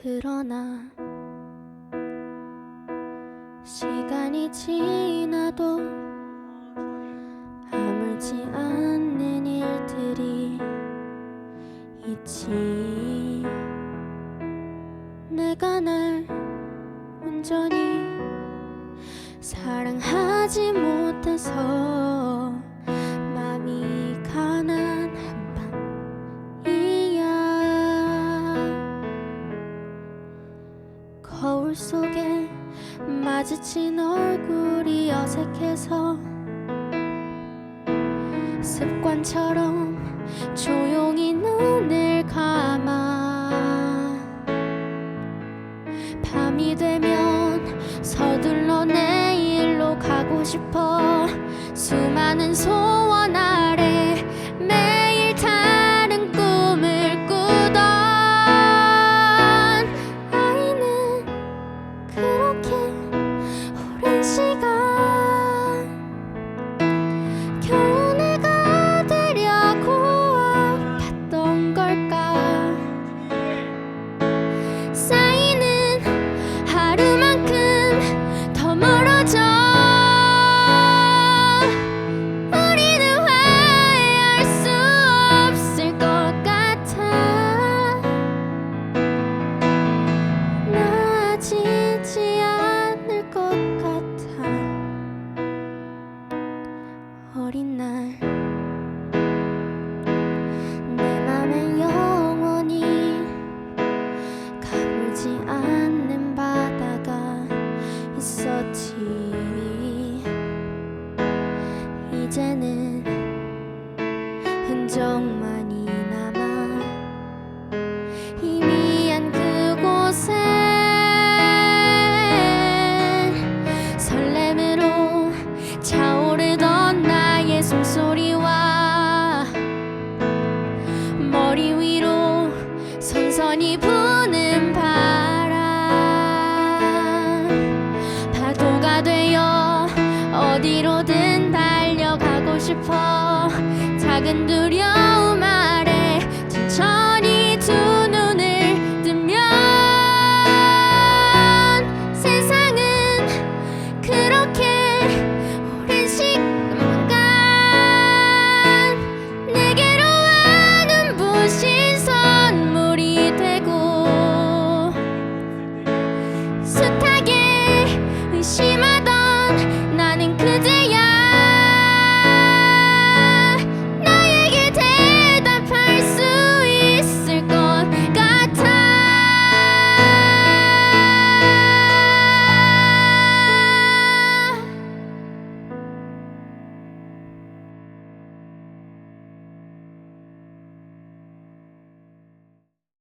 그러나 시간이 지나도 아물지 않는 일들이 있지. 내가 날 온전히 사랑하지 못해서 거울 속에 마주친 얼굴이 어색해서 습관처럼 조용히 눈을 감아 밤이 되면 서둘러 내일로 가고 싶어 수많은 소원 이제는 흔적만이 남아 희미한 그곳에 설렘으로 차오르던 나의 숨소리와 머리 위로 선선히 부는 바람 파도가 되어 어디로든 싶어. 작은 두려움